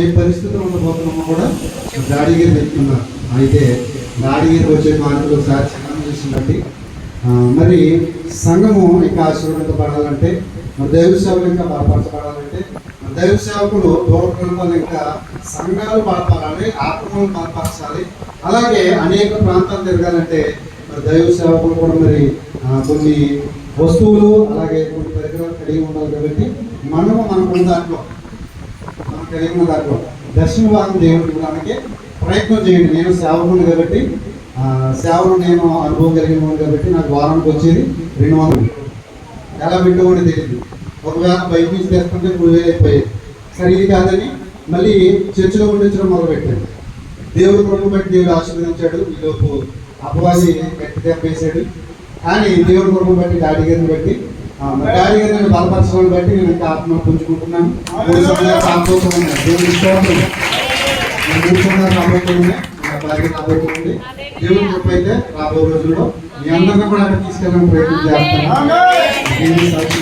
ఏ పరిస్థితులు ఉండబోతున్నామో కూడా దాడిగిరి వెళ్తున్నారు. అయితే దాడిగిరి వచ్చే మార్పులు ఒకసారి సంఘం చేసిన మరి సంఘము ఇంకా ఆశీర్వదించబడాలంటే మన దైవ సేవలు ఇంకా బలపరచబడాలంటే మన దైవ సేవకులు దూర ఇంకా సంఘాలు బలపడాలి ఆత్మలు బలపరచాలి. అలాగే అనేక ప్రాంతాలు తిరగాలంటే మరి దైవ సేవకులు కూడా మరి కొన్ని వస్తువులు అలాగే కొన్ని పరికరాలు కలిగి ఉండాలి కాబట్టి మనము మనకున్న దాంట్లో తెలియదు దాంట్లో దర్శన భాగం దేవుడు ఇవ్వడానికి ప్రయత్నం చేయండి. నేను సేవకుడు కాబట్టి సేవలు నేను అనుభవం కలిగిన కాబట్టి నాకు వారానికి వచ్చేది రెండు వందలు. ఎలా పెట్టుకోండి తెలియదు. ఒకవేళ బయట నుంచి తెస్తుంటే మూడు వేలు అయిపోయాయి. సరే ఇది కాదని మళ్ళీ చర్చిలో ఉండించడం మొదలు పెట్టాడు దేవుడు కృప బట్టి దేవుడు ఆశీర్వదించాడు. ఈలోపు అపవాది గట్టి తెప్పేశాడు కానీ దేవుడు కృప బట్టి డాడీ గారిని బట్టి డాడీ గారిని నన్ను బలపరచడం బట్టి నేను ఇంకా ఆత్మ పుంజుకుంటున్నాను. మూడు సంవత్సరాలు స్తోత్రం. నేను భార్య కాబోతుంది రాబో రోజుల్లో మీ అందరిని కూడా అక్కడ తీసుకెళ్ళడానికి ప్రయత్నం చేస్తాను. సాక్షి